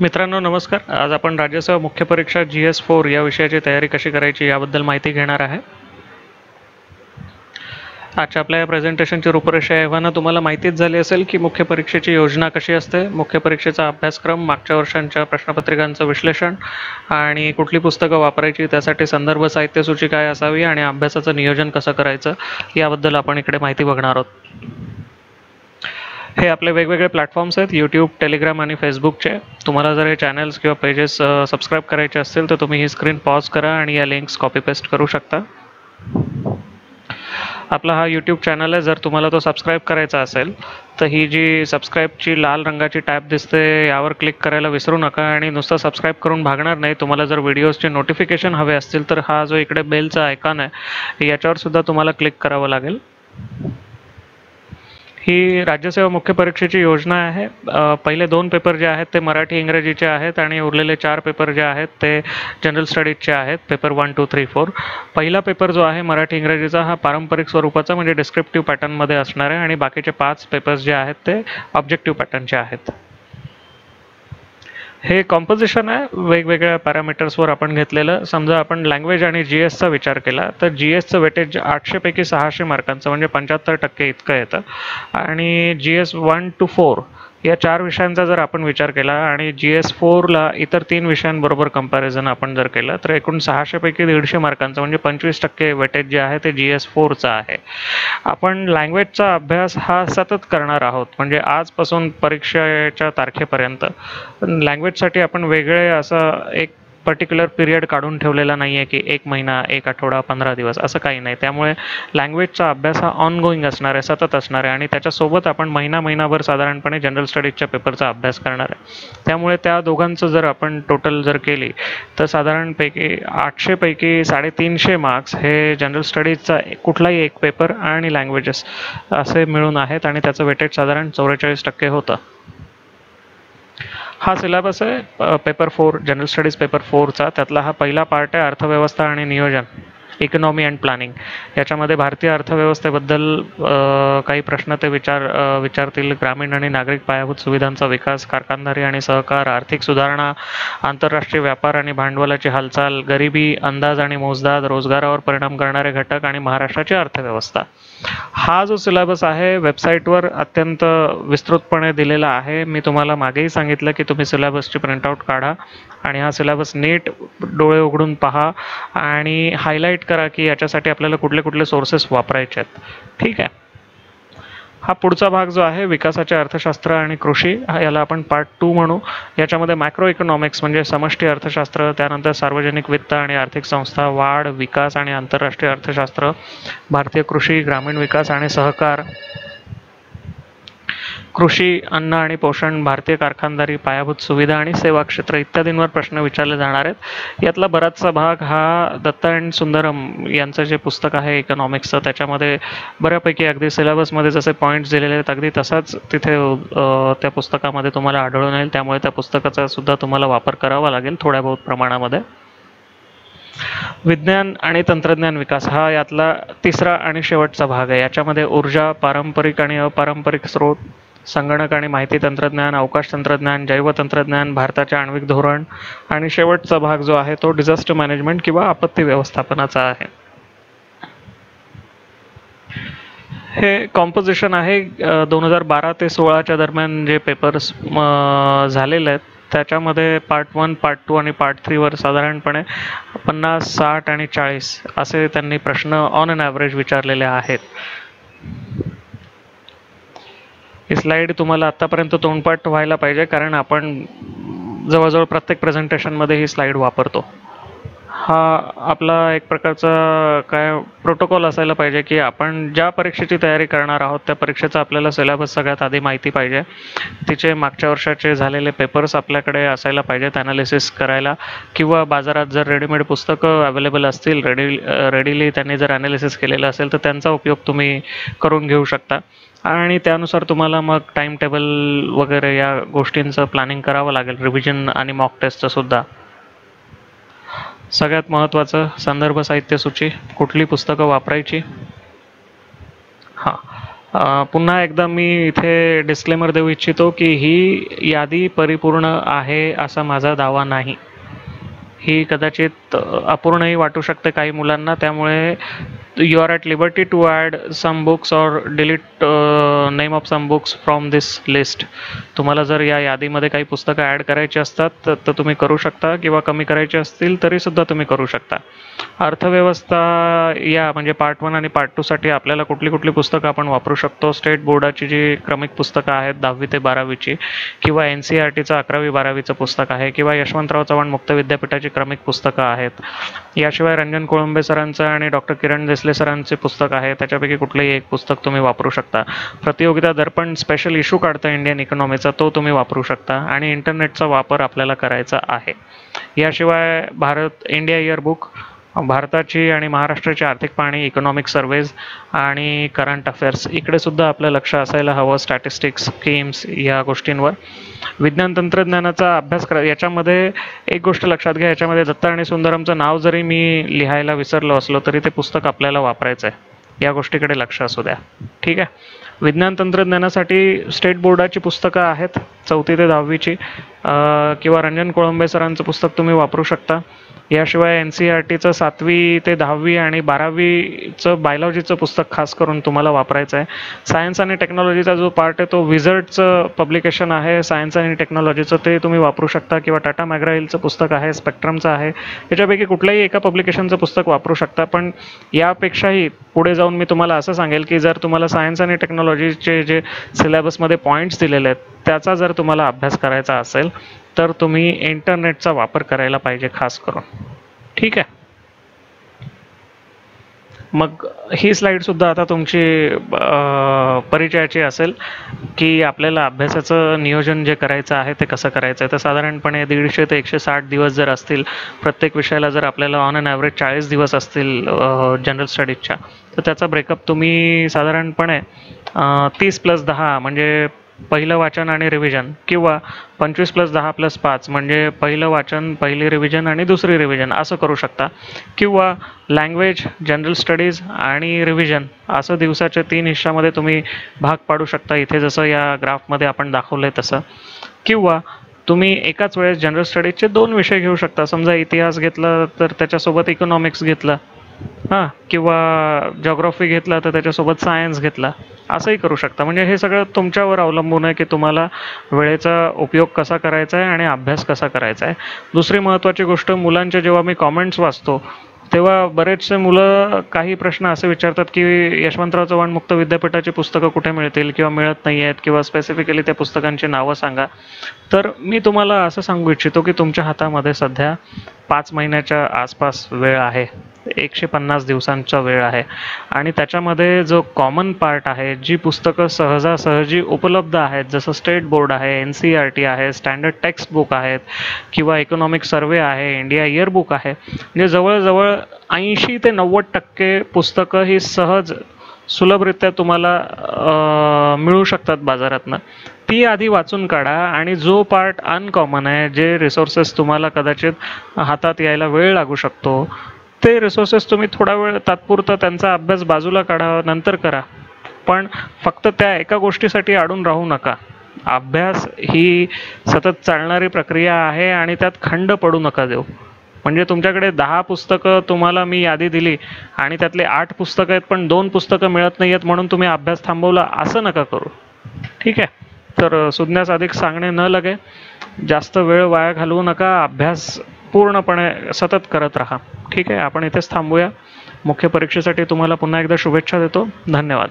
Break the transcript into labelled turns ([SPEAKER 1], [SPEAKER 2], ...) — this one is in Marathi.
[SPEAKER 1] मित्रांनो नमस्कार. आज आपण राज्यसेवा मुख्य परीक्षा जी एस फोर या विषयाची तयारी कशी करायची याबद्दल माहिती घेणार आहे. आजच्या आपल्या या प्रेझेंटेशनची रूपरेषा एव्हाना तुम्हाला माहितीच झाली असेल की मुख्य परीक्षेची योजना कशी असते. मुख्य परीक्षेचा अभ्यासक्रम मागच्या वर्षांच्या प्रश्नपत्रिकांचं विश्लेषण आणि कुठली पुस्तकं वापरायची त्यासाठी संदर्भ साहित्यसूची काय असावी आणि अभ्यासाचं नियोजन कसं करायचं याबद्दल आपण इकडे माहिती बघणार आहोत. हे आपले वेगवेगळे प्लॅटफॉर्म्स आहेत. यूट्यूब टेलिग्राम आणि फेसबुकचे तुम्हाला जर हे चॅनल्स किंवा पेजेस सबस्क्राईब करायचे असतील तर तुम्ही ही स्क्रीन पॉज करा आणि या लिंक्स कॉपी पेस्ट करू शकता. आपला हा यूट्यूब चॅनल आहे. जर तुम्हाला तो सबस्क्राईब करायचा असेल तर ही जी सबस्क्राईबची लाल रंगाची टॅब दिसते यावर क्लिक करायला विसरू नका आणि नुसतं सबस्क्राईब करून भागणार नाही. तुम्हाला जर व्हिडिओजचे नोटिफिकेशन हवे असतील तर हा जो इकडे बेलचा आयकॉन आहे याच्यावर सुद्धा तुम्हाला क्लिक करावं लागेल. ही राज्यसेवा मुख्य परीक्षेची योजना आहे. पहिले दोन पेपर जे आहेत ते मराठी इंग्रजीचे आहेत आणि उरलेले चार पेपर जे आहेत ते जनरल स्टडीजचे आहेत paper one two three four. पहिला पेपर जो आहे मराठी इंग्रजीचा हा पारंपरिक स्वरूपाचा म्हणजे डिस्क्रिप्टिव्ह पॅटर्नमध्ये असणार आहे आणि बाकीचे पाच पेपर्स जे आहेत ते ऑब्जेक्टिव्ह पॅटर्नचे आहेत. हे कॉम्पोजिशन आहे. वेगवेगळ्या पॅरामीटर्सवर आपण घेतलेलं. समजा आपण लँग्वेज आणि जी एसचा विचार केला तर जी एसचं वेटेज आठशेपैकी सहाशे मार्कांचं म्हणजे पंच्याहत्तर टक्के इतकं येतं. आणि G S one two four या चार विषयांचा जर आपण विचार केला आणि जी एस फोरला इतर तीन विषयांबरोबर कंपॅरिझन आपण जर केलं तर एकूण सहाशेपैकी दीडशे मार्कांचं म्हणजे पंचवीस टक्के वेटेज जे आहे ते जी एस फोरचं आहे. आपण लँग्वेजचा अभ्यास हा सतत करणार आहोत म्हणजे आजपासून परीक्षेच्या तारखेपर्यंत. लँग्वेजसाठी आपण वेगळे असं एक पर्टिक्युलर पिरियड काढून ठेवलेला नाही आहे की एक महिना एक आठवडा पंधरा दिवस असं काही नाही. त्यामुळे लँग्वेजचा अभ्यास हा ऑनगोईंग असणार आहे सतत असणार आहे आणि त्याच्यासोबत आपण महिना महिनाभर साधारणपणे जनरल स्टडीजच्या पेपरचा अभ्यास करणार आहे. त्यामुळे त्या दोघांचं जर आपण टोटल जर केली तर साधारणपैकी आठशेपैकी साडेतीनशे मार्क्स हे जनरल स्टडीजचा कुठलाही एक पेपर आणि लँग्वेजेस असे मिळून आहेत आणि त्याचं वेटेज साधारण चौवेचाळीस टक्के होतं. हा सिलेबस आहे paper four general studies paper फोरचा त्यातला हा पहिला पार्ट आहे अर्थव्यवस्था आणि नियोजन. इकॉनॉमी अँड प्लॅनिंग याच्यामध्ये भारतीय अर्थव्यवस्थेबद्दल काही प्रश्न ते विचार विचारतील. ग्रामीण आणि नागरिक पायाभूत सुविधांचा विकास कारखानदारी आणि सहकार आर्थिक सुधारणा आंतरराष्ट्रीय व्यापार आणि भांडवलाची हालचाल गरिबी अंदाज आणि मोजदाद रोजगारावर परिणाम करणारे घटक आणि महाराष्ट्राची अर्थव्यवस्था. हा जो सिलेबस आहे वेबसाईटवर अत्यंत विस्तृतपणे दिलेला आहे. मी तुम्हाला मागेही सांगितलं की तुम्ही सिलेबसची प्रिंटआउट काढा आणि हा सिलेबस नीट डोळे उघडून पहा आणि हायलाईट करा की याच्यासाठी आपल्याला कुठले कुठले सोर्सेस वापरायचे आहेत. ठीक आहे. हा पुढचा भाग जो आहे विकासाचे अर्थशास्त्र आणि कृषी हा याला आपण पार्ट टू म्हणू. याच्यामध्ये मॅक्रो इकॉनॉमिक्स म्हणजे समष्टी अर्थशास्त्र त्यानंतर सार्वजनिक वित्त आणि आर्थिक संस्था वाढ विकास आणि आंतरराष्ट्रीय अर्थशास्त्र भारतीय कृषी ग्रामीण विकास आणि सहकार. कृषी अन्न आणि पोषण भारतीय कारखानदारी पायाभूत सुविधा आणि सेवा क्षेत्र इत्यादींवर प्रश्न विचारले जाणार आहेत. यातला बराचसा भाग हा दत्ता अँड सुंदरम यांचं जे पुस्तक आहे इकॉनॉमिक्सचं त्याच्यामध्ये बऱ्यापैकी अगदी सिलेबसमध्ये जसे पॉईंट्स दिलेले आहेत अगदी तसाच तिथे त्या पुस्तकामध्ये तुम्हाला आढळून येईल. त्यामुळे त्या पुस्तकाचा सुद्धा तुम्हाला वापर करावा लागेल थोड्या बहुत प्रमाणामध्ये. विज्ञान आणि तंत्रज्ञान विकास हा यातला तिसरा आणि शेवटचा भाग आहे. याच्यामध्ये ऊर्जा पारंपरिक आणि अपारंपरिक स्रोत संगणक आणि माहिती तंत्रज्ञान अवकाश तंत्रज्ञान जैवतंत्रज्ञान भारताचे आण्विक धोरण आणि शेवटचा भाग जो आहे तो डिझास्टर मॅनेजमेंट किंवा आपत्ती व्यवस्थापनाचा आहे. हे कॉम्पोजिशन आहे दोन हजार बारा ते सोळाच्या दरम्यान जे पेपर्स झालेले आहेत त्याच्यामध्ये पार्ट वन पार्ट टू आणि पार्ट थ्रीवर साधारणपणे पन्नास साठ आणि चाळीस असे त्यांनी प्रश्न ऑन अन ॲव्हरेज विचारलेले आहेत. ही स्लाईड तुम्हाला आत्तापर्यंत तोंडपाठ व्हायला पाहिजे कारण आपण जवळजवळ प्रत्येक प्रेझेंटेशनमध्ये ही स्लाईड वापरतो. हा आपला एक प्रकारचा काय प्रोटोकॉल असायला पाहिजे की आपण ज्या परीक्षेची तयारी करणार आहोत त्या परीक्षेचा आपल्याला सिलेबस सगळ्यात आधी माहिती पाहिजे. तिचे मागच्या वर्षाचे झालेले पेपर्स आपल्याकडे असायला पाहिजेत ॲनालिसिस करायला. किंवा बाजारात जर रेडीमेड पुस्तकं अवेलेबल असतील रेडी रेडीली त्यांनी जर ॲनालिसिस केलेलं असेल तर त्यांचा उपयोग तुम्ही करून घेऊ शकता. आणि त्यानुसार तुम्हाला मग टाईम टेबल वगैरे या गोष्टींचं प्लॅनिंग करावं लागेल. रिव्हिजन आणि मॉक टेस्टचं सुद्धा. सगळ्यात महत्त्वाचं संदर्भ साहित्य सूची कुठली पुस्तकं वापरायची? हां. पुन्हा एकदा मी इथे डिस्क्लेमर देऊ इच्छितो की ही यादी परिपूर्ण आहे असा माझा दावा नाही. ही कदाचित अपूर्णही वाटू शकते काही मुलांना त्यामुळे you are at liberty to add some books or delete name of some books from this list तुम्हाला जर या यादीमध्ये काही पुस्तकं ॲड करायची असतात तर तर तुम्ही करू शकता किंवा कमी करायची असतील तरीसुद्धा तुम्ही करू शकता. अर्थव्यवस्था या म्हणजे पार्ट वन आणि पार्ट टूसाठी आपल्याला कुठली कुठली पुस्तकं आपण वापरू शकतो? स्टेट बोर्डाची जी क्रमिक पुस्तकं आहेत दहावी ते बारावीची किंवा एन सी आर टीचं अकरावी बारावीचं पुस्तक आहे किंवा यशवंतराव चव्हाण मुक्त विद्यापीठाची क्रमिक पुस्तकं आहेत. याशिवाय रंजन कोळंबे सरांचं आणि डॉक्टर किरण देसले सरांचे पुस्तक आहे. त्याच्यापैकी कुठलंही एक पुस्तक तुम्ही वापरू शकता. प्रतियोगिता दर्पण स्पेशल इशू काढतं इंडियन इकॉनॉमीचा तो तुम्ही वापरू शकता आणि इंटरनेटचा वापर आपल्याला करायचा आहे. याशिवाय भारत इंडिया इयरबुक भारताची आणि महाराष्ट्राची आर्थिक पाहणी इकॉनॉमिक सर्वेज आणि करंट अफेअर्स इकडे सुद्धा आपलं लक्ष असायला हवं स्टॅटिस्टिक्स स्कीम्स या गोष्टींवर. विज्ञान तंत्रज्ञानाचा अभ्यास करा याच्यामध्ये एक गोष्ट लक्षात घ्या याच्यामध्ये दत्ता आणि सुंदरमचं नाव जरी मी लिहायला विसरलो असलो तरी ते पुस्तक आपल्याला वापरायचं आहे या गोष्टीकडे लक्ष असू द्या. ठीक आहे? विज्ञान तंत्रज्ञानासाठी स्टेट बोर्डाची पुस्तकं आहेत चौथी ते दहावीची. किंवा रंजन कोळंबे सरांचं पुस्तक तुम्ही वापरू शकता. याशिवाय एन सी आर टीचं सातवी ते दहावी आणि बारावीचं बायोलॉजीचं पुस्तक खास करून तुम्हाला वापरायचं आहे सायन्स आणि टेक्नॉलॉजीचा जो पार्ट आहे तो विझर्डचं पब्लिकेशन आहे. सायन्स आणि टेक्नॉलॉजीचं ते तुम्ही वापरू शकता किंवा टाटा मॅग्राहिलचं पुस्तक आहे स्पेक्ट्रमचं आहे. याच्यापैकी कुठल्याही एका पब्लिकेशनचं पुस्तक वापरू शकता. पण यापेक्षाही पुढे जाऊन मी तुम्हाला असं सांगेल की जर तुम्हाला सायन्स आणि टेक्नॉलॉजीचे जे सिलेबसमध्ये पॉईंट्स दिलेले आहेत त्याचा जर तुम्हाला अभ्यास करायचा असेल तर तुम्ही इंटरनेटचा वापर करायला पाहिजे खास करून. ठीक आहे? मग ही स्लाईडसुद्धा आता तुमची परिचयाची असेल की आपल्याला अभ्यासाचं नियोजन जे करायचं आहे ते कसं करायचं आहे तर साधारणपणे दीडशे ते एकशे साठ दिवस जर असतील प्रत्येक विषयाला जर आपल्याला ऑन अन ॲव्हरेज चाळीस दिवस असतील जनरल स्टडीजच्या तर त्याचा ब्रेकअप तुम्ही साधारणपणे तीस प्लस दहा म्हणजे पहिलं वाचन आणि रिव्हिजन किंवा पंचवीस प्लस दहा प्लस पाच म्हणजे पहिलं वाचन पहिली रिव्हिजन आणि दुसरी रिव्हिजन असं करू शकता. किंवा लँग्वेज जनरल स्टडीज आणि रिव्हिजन असं दिवसाच्या तीन हिश्शामध्ये तुम्ही भाग पाडू शकता. इथे जसं या ग्राफमध्ये आपण दाखवलं आहे तसं. किंवा तुम्ही एकाच वेळेस जनरल स्टडीजचे दोन विषय घेऊ शकता. समजा इतिहास घेतला तर त्याच्यासोबत इकॉनॉमिक्स घेतलं. हां किंवा जॉग्रॉफी घेतला तर त्याच्यासोबत सायन्स घेतला असंही करू शकता. म्हणजे हे सगळं तुमच्यावर अवलंबून आहे की तुम्हाला वेळेचा उपयोग कसा करायचा आहे आणि अभ्यास कसा करायचा आहे. दुसरी महत्त्वाची गोष्ट मुलांच्या जेव्हा मी कॉमेंट्स वाचतो तेव्हा बरेचसे मुलं काही प्रश्न असे विचारतात की यशवंतराव चव्हाण मुक्त विद्यापीठाची पुस्तकं कुठे मिळतील किंवा मिळत नाही आहेत किंवा स्पेसिफिकली त्या पुस्तकांची नावं सांगा. तर मी तुम्हाला असं सांगू इच्छितो की तुमच्या हातामध्ये सध्या पाच महिन्याच्या आसपास वेळ आहे. एकशे पन्नास दिवसांचा वेळ आहे. आणि त्याच्यामध्ये जो कॉमन पार्ट आहे जी पुस्तकं सहजासहजी उपलब्ध आहेत जसं स्टेट बोर्ड आहे एन सी आर टी आहे स्टँडर्ड टेक्स्ट बुक आहेत किंवा इकॉनॉमिक सर्वे आहे इंडिया इयरबुक आहे म्हणजे जवळजवळ ऐंशी ते नव्वद टक्के पुस्तकं ही सहज सुलभरित्या तुम्हाला मिळू शकतात बाजारातनं. ती आधी वाचून काढा आणि जो पार्ट अनकॉमन आहे जे रिसोर्सेस तुम्हाला कदाचित हातात यायला वेळ लागू शकतो ते रिसोर्सेस तुम्ही थोडा वेळ तात्पुरता त्यांचा अभ्यास बाजूला काढा नंतर करा. पण फक्त त्या एका गोष्टीसाठी अडून राहू नका. अभ्यास ही सतत चालणारी प्रक्रिया आहे आणि त्यात खंड पडू नका देऊ. म्हणजे तुमच्याकडे दहा पुस्तकं तुम्हाला मी यादी दिली आणि त्यातले आठ पुस्तकं आहेत पण दोन पुस्तकं मिळत नाही आहेत म्हणून तुम्ही अभ्यास थांबवला असं नका करू. ठीक आहे? तर सुज्ञास अधिक सांगणे न लगे जास्त वेळ वाया घालवू नका अभ्यास पूर्णपणे सतत करत राहा. ठीक आहे? आपण इथेच थांबूया. मुख्य परीक्षेसाठी तुम्हाला पुन्हा एकदा शुभेच्छा देतो. धन्यवाद.